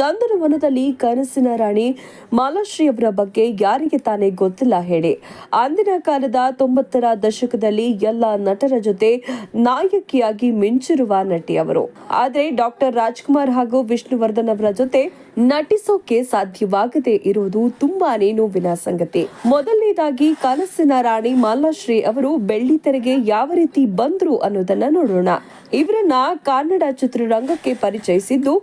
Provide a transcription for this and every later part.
ಚಂದನವನದಲ್ಲಿ ಕನಸಿನ ರಾಣಿ ಮಾಲಾಶ್ರೀ ಅವರ ಬಗ್ಗೆ ಯಾರಿಗೆ ತಾನೇ ಗೊತ್ತಿಲ್ಲ ಹೇಳಿ. ಅಂದಿನ ಕಾಲದ ತೊಂಬತ್ತರ ದಶಕದಲ್ಲಿ ಎಲ್ಲ ನಟರ ಜೊತೆ ನಾಯಕಿಯಾಗಿ ಮಿಂಚಿರುವ ನಟಿ ಅವರು. ಆದರೆ ಡಾಕ್ಟರ್ ರಾಜ್ಕುಮಾರ್ ಹಾಗೂ ವಿಷ್ಣುವರ್ಧನ್ ಅವರ ಜೊತೆ ನಟಿಸೋಕೆ ಸಾಧ್ಯವಾಗದೆ ಇರುವುದು ತುಂಬಾನೇ ನೋವಿನ ಸಂಗತಿ. ಮೊದಲನೇದಾಗಿ ಕನಸಿನ ರಾಣಿ ಮಾಲಾಶ್ರೀ ಅವರು ಬೆಳ್ಳಿ ತೆರೆಗೆ ಯಾವ ರೀತಿ ಬಂದ್ರು ಅನ್ನೋದನ್ನ ನೋಡೋಣ. ಇವರನ್ನ ಕನ್ನಡ ಚಿತ್ರರಂಗಕ್ಕೆ ಪರಿಚಯಿಸಿದ್ದು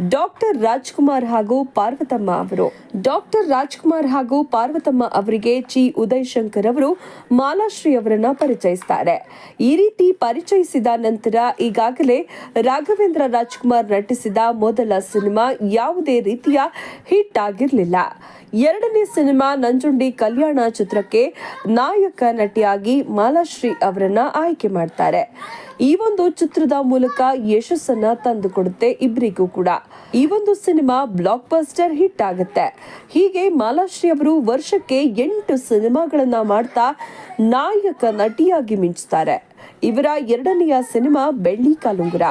ಡಾಕ್ಟರ್ ರಾಜ್ಕುಮಾರ್ ಹಾಗೂ ಪಾರ್ವತಮ್ಮ ಅವರು. ಡಾಕ್ಟರ್ ರಾಜ್ಕುಮಾರ್ ಹಾಗೂ ಪಾರ್ವತಮ್ಮ ಅವರಿಗೆ ಚಿ ಉದಯ್ ಶಂಕರ್ ಅವರು ಮಾಲಾಶ್ರೀ ಅವರನ್ನ ಪರಿಚಯಿಸ್ತಾರೆ. ಈ ರೀತಿ ಪರಿಚಯಿಸಿದ ನಂತರ ಈಗಾಗಲೇ ರಾಘವೇಂದ್ರ ರಾಜ್ಕುಮಾರ್ ನಟಿಸಿದ ಮೊದಲ ಸಿನಿಮಾ ಯಾವುದೇ ರೀತಿಯ ಹಿಟ್ ಆಗಿರಲಿಲ್ಲ. ಎರಡನೇ ಸಿನಿಮಾ ನಂಜುಂಡಿ ಕಲ್ಯಾಣ ಚಿತ್ರಕ್ಕೆ ನಾಯಕ ನಟಿಯಾಗಿ ಮಾಲಾಶ್ರೀ ಅವರನ್ನ ಆಯ್ಕೆ ಮಾಡ್ತಾರೆ. ಈ ಒಂದು ಚಿತ್ರದ ಮೂಲಕ ಯಶಸ್ಸನ್ನ ತಂದುಕೊಡುತ್ತೆ ಇಬ್ಬರಿಗೂ ಕೂಡ. ಈ ಒಂದು ಸಿನಿಮಾ ಬ್ಲಾಕ್ ಬಸ್ಟರ್ ಹಿಟ್ ಆಗುತ್ತೆ. ಹೀಗೆ ಮಾಲಾಶ್ರೀ ಅವರು ವರ್ಷಕ್ಕೆ ಎಂಟು ಸಿನಿಮಾಗಳನ್ನ ಮಾಡ್ತಾ ನಾಯಕ ನಟಿಯಾಗಿ ಮಿಂಚುತ್ತಾರೆ ಇವರ ಎರಡನೆಯ ಸಿನಿಮಾ ಬೆಳ್ಳಿ ಕಾಲುಂಗುರ.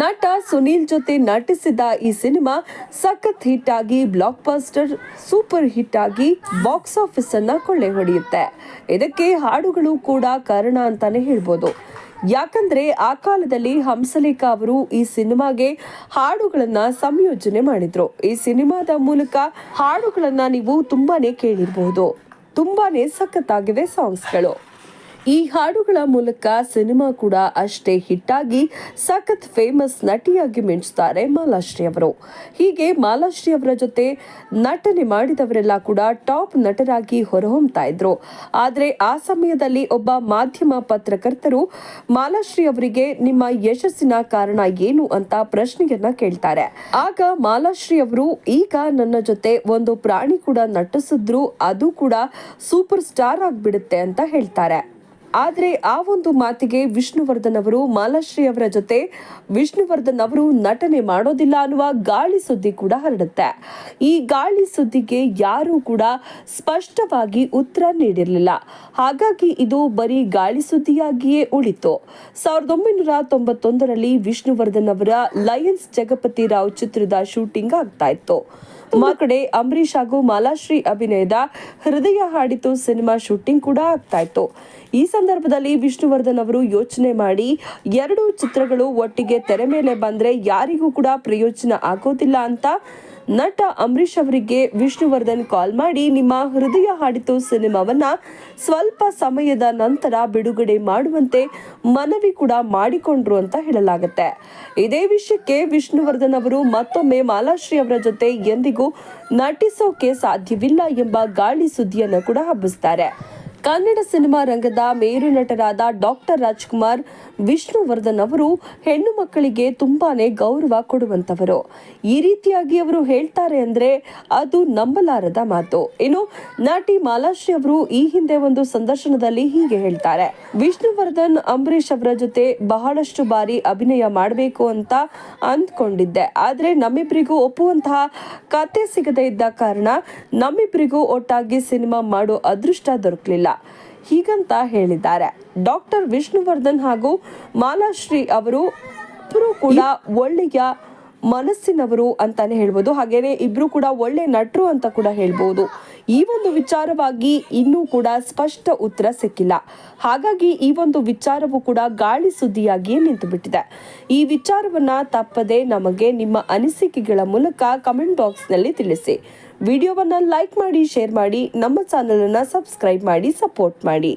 ನಟ ಸುನೀಲ್ ಜೊತೆ ನಟಿಸಿದ ಈ ಸಿನಿಮಾ ಸಖತ್ ಹಿಟ್ ಆಗಿ ಬ್ಲಾಕ್ ಬಸ್ಟರ್ ಸೂಪರ್ ಹಿಟ್ ಆಗಿ ಬಾಕ್ಸ್ ಆಫೀಸ್ ಅನ್ನ ಕೊಳ್ಳೆ ಹೊಡೆಯುತ್ತೆ. ಇದಕ್ಕೆ ಹಾಡುಗಳು ಕೂಡ ಕಾರಣ ಅಂತಾನೆ ಹೇಳ್ಬೋದು. ಯಾಕಂದ್ರೆ ಆ ಕಾಲದಲ್ಲಿ ಹಂಸಲೇಖ ಅವರು ಈ ಸಿನಿಮಾಗೆ ಹಾಡುಗಳನ್ನ ಸಂಯೋಜನೆ ಮಾಡಿದ್ರು. ಈ ಸಿನಿಮಾದ ಮೂಲಕ ಹಾಡುಗಳನ್ನ ನೀವು ತುಂಬಾನೇ ಕೇಳಿರಬಹುದು ತುಂಬಾನೇ ಸಖತ್ತಾಗಿವೆ ಸಾಂಗ್ಸ್ಗಳು ಈ ಹಾಡುಗಳ ಮೂಲಕ ಸಿನಿಮಾ ಕೂಡ ಅಷ್ಟೇ ಹಿಟ್ಟಾಗಿ ಸಖತ್ ಫೇಮಸ್ ನಟಿಯಾಗಿ ಮಿಂಚುತ್ತಾರೆ ಮಾಲಾಶ್ರೀ ಅವರು. ಹೀಗೆ ಮಾಲಾಶ್ರೀ ಅವರ ಜೊತೆ ನಟನೆ ಮಾಡಿದವರೆಲ್ಲ ಕೂಡ ಟಾಪ್ ನಟರಾಗಿ ಹೊರಹೊಮ್ತಾ ಇದ್ರು. ಆದರೆ ಆ ಸಮಯದಲ್ಲಿ ಒಬ್ಬ ಮಾಧ್ಯಮ ಪತ್ರಕರ್ತರು ಮಾಲಾಶ್ರೀ ಅವರಿಗೆ ನಿಮ್ಮ ಯಶಸ್ಸಿನ ಕಾರಣ ಏನು ಅಂತ ಪ್ರಶ್ನೆಯನ್ನ ಕೇಳ್ತಾರೆ. ಆಗ ಮಾಲಾಶ್ರೀ ಅವರು, ಈಗ ನನ್ನ ಜೊತೆ ಒಂದು ಪ್ರಾಣಿ ಕೂಡ ನಟಿಸಿದ್ರು, ಅದು ಕೂಡ ಸೂಪರ್ ಸ್ಟಾರ್ ಆಗಿಬಿಡುತ್ತೆ ಅಂತ ಹೇಳ್ತಾರೆ. ಆದ್ರೆ ಆ ಒಂದು ಮಾತಿಗೆ ವಿಷ್ಣುವರ್ಧನ್ ಅವರು ಮಾಲಾಶ್ರೀ ಅವರ ಜೊತೆ ವಿಷ್ಣುವರ್ಧನ್ ಅವರು ನಟನೆ ಮಾಡೋದಿಲ್ಲ ಅನ್ನುವ ಗಾಳಿ ಸುದ್ದಿ ಕೂಡ ಹರಡುತ್ತೆ. ಈ ಗಾಳಿ ಸುದ್ದಿಗೆ ಯಾರೂ ಕೂಡ ಸ್ಪಷ್ಟವಾಗಿ ಉತ್ತರ ನೀಡಿರಲಿಲ್ಲ. ಹಾಗಾಗಿ ಇದು ಬರೀ ಗಾಳಿ ಸುದ್ದಿಯಾಗಿಯೇ ಉಳಿತು. ಸಾವಿರದ ಒಂಬೈನೂರ ತೊಂಬತ್ತೊಂದರಲ್ಲಿ ವಿಷ್ಣುವರ್ಧನ್ ಅವರ ಲಯನ್ಸ್ ಜಗಪತಿ ರಾವ್ ಚಿತ್ರದ ಶೂಟಿಂಗ್ ಆಗ್ತಾ ಇತ್ತು. ಮತ್ತೊಂದು ಕಡೆ ಅಂಬರೀಷ್ ಹಾಗೂ ಮಾಲಾಶ್ರೀ ಅಭಿನಯದ ಹೃದಯ ಹಾಡಿತು, ಸಿನಿಮಾ ಶೂಟಿಂಗ್ ಕೂಡ ಆಗ್ತಾ ಇತ್ತು. ಈ ಸಂದರ್ಭದಲ್ಲಿ ವಿಷ್ಣುವರ್ಧನ್ ಅವರು ಯೋಚನೆ ಮಾಡಿ, ಎರಡು ಚಿತ್ರಗಳು ಒಟ್ಟಿಗೆ ತೆರೆ ಮೇಲೆ ಬಂದ್ರೆ ಯಾರಿಗೂ ಕೂಡ ಪ್ರಯೋಜನ ಆಗೋದಿಲ್ಲ ಅಂತ ನಟ ಅಂಬರೀಷ್ ಅವರಿಗೆ ವಿಷ್ಣುವರ್ಧನ್ ಕಾಲ್ ಮಾಡಿ, ನಿಮ್ಮ ಹೃದಯ ಹಾಡಿತು ಸಿನಿಮಾವನ್ನ. ಸ್ವಲ್ಪ ಸಮಯದ ನಂತರ ಬಿಡುಗಡೆ ಮಾಡುವಂತೆ ಮನವಿ ಕೂಡ ಮಾಡಿಕೊಂಡ್ರು ಅಂತ ಹೇಳಲಾಗುತ್ತೆ. ಇದೇ ವಿಷಯಕ್ಕೆ ವಿಷ್ಣುವರ್ಧನ್ ಅವರು ಮತ್ತೊಮ್ಮೆ ಮಾಲಾಶ್ರೀ ಅವರ ಜೊತೆ ಎಂದಿಗೂ ನಟಿಸೋಕೆ ಸಾಧ್ಯವಿಲ್ಲ ಎಂಬ ಗಾಳಿ ಸುದ್ದಿಯನ್ನು ಕೂಡ ಹಬ್ಬಿಸ್ತಾರೆ. ಕನ್ನಡ ಸಿನಿಮಾ ರಂಗದ ಮೇರು ನಟರಾದ ಡಾಕ್ಟರ್ ರಾಜ್ಕುಮಾರ್, ವಿಷ್ಣುವರ್ಧನ್ ಅವರು ಹೆಣ್ಣು ಮಕ್ಕಳಿಗೆ ತುಂಬಾನೇ ಗೌರವ ಕೊಡುವಂತವರು ಈ ರೀತಿಯಾಗಿ ಅವರು ಹೇಳ್ತಾರೆ ಅಂದ್ರೆ ಅದು ನಂಬಲಾರದ ಮಾತು. ಇನ್ನು ನಟಿ ಮಾಲಾಶ್ರೀ ಅವರು ಈ ಹಿಂದೆ ಒಂದು ಸಂದರ್ಶನದಲ್ಲಿ ಹೀಗೆ ಹೇಳ್ತಾರೆ. ವಿಷ್ಣುವರ್ಧನ್, ಅಂಬರೀಷ್ ಅವರ ಜೊತೆ ಬಹಳಷ್ಟು ಬಾರಿ ಅಭಿನಯ ಮಾಡಬೇಕು ಅಂತ ಅಂದ್ಕೊಂಡಿದ್ದೆ. ಆದ್ರೆ ನಮ್ಮಿಬ್ಬರಿಗೂ ಒಪ್ಪುವಂತಹ ಕತೆ ಸಿಗದೇ ಇದ್ದ ಕಾರಣ ನಮ್ಮಿಬ್ಬರಿಗೂ ಒಟ್ಟಾಗಿ ಸಿನಿಮಾ ಮಾಡೋ ಅದೃಷ್ಟ ದೊರಕಲಿಲ್ಲ. ಹೀಗಂತ ಹೇಳಿದ್ದಾರೆ. ಡಾಕ್ಟರ್ ವಿಷ್ಣುವರ್ಧನ್ ಹಾಗೂ ಮಾಲಾಶ್ರೀ ಅವರು ಇಬ್ಬರು ಕೂಡ ಒಳ್ಳೆಯ ಮನಸ್ಸಿನವರು ಅಂತಾನೆ ಹೇಳ್ಬೋದು. ಹಾಗೇನೆ ಇಬ್ರು ಕೂಡ ಒಳ್ಳೆ ನಟರು ಅಂತ ಕೂಡ ಹೇಳ್ಬೋದು. ಈ ಒಂದು ವಿಚಾರವಾಗಿ ಇನ್ನೂ ಕೂಡ ಸ್ಪಷ್ಟ ಉತ್ತರ ಸಿಕ್ಕಿಲ್ಲ. ಹಾಗಾಗಿ ಈ ಒಂದು ವಿಚಾರವು ಕೂಡ ಗಾಳಿ ಸುದ್ದಿಯಾಗಿಯೇ ನಿಂತು ಬಿಟ್ಟಿದೆ ಈ ವಿಚಾರವನ್ನ ತಪ್ಪದೆ ನಮಗೆ ನಿಮ್ಮ ಅನಿಸಿಕೆಗಳ ಮೂಲಕ ಕಮೆಂಟ್ ಬಾಕ್ಸ್ನಲ್ಲಿ ತಿಳಿಸಿ. ವಿಡಿಯೋವನ್ನ ಲೈಕ್ ಮಾಡಿ ಶೇರ್ ಮಾಡಿ ನಮ್ಮ ಚಾನಲನ್ನು ಸಬ್ಸ್ಕ್ರೈಬ್ ಮಾಡಿ ಸಪೋರ್ಟ್ ಮಾಡಿ.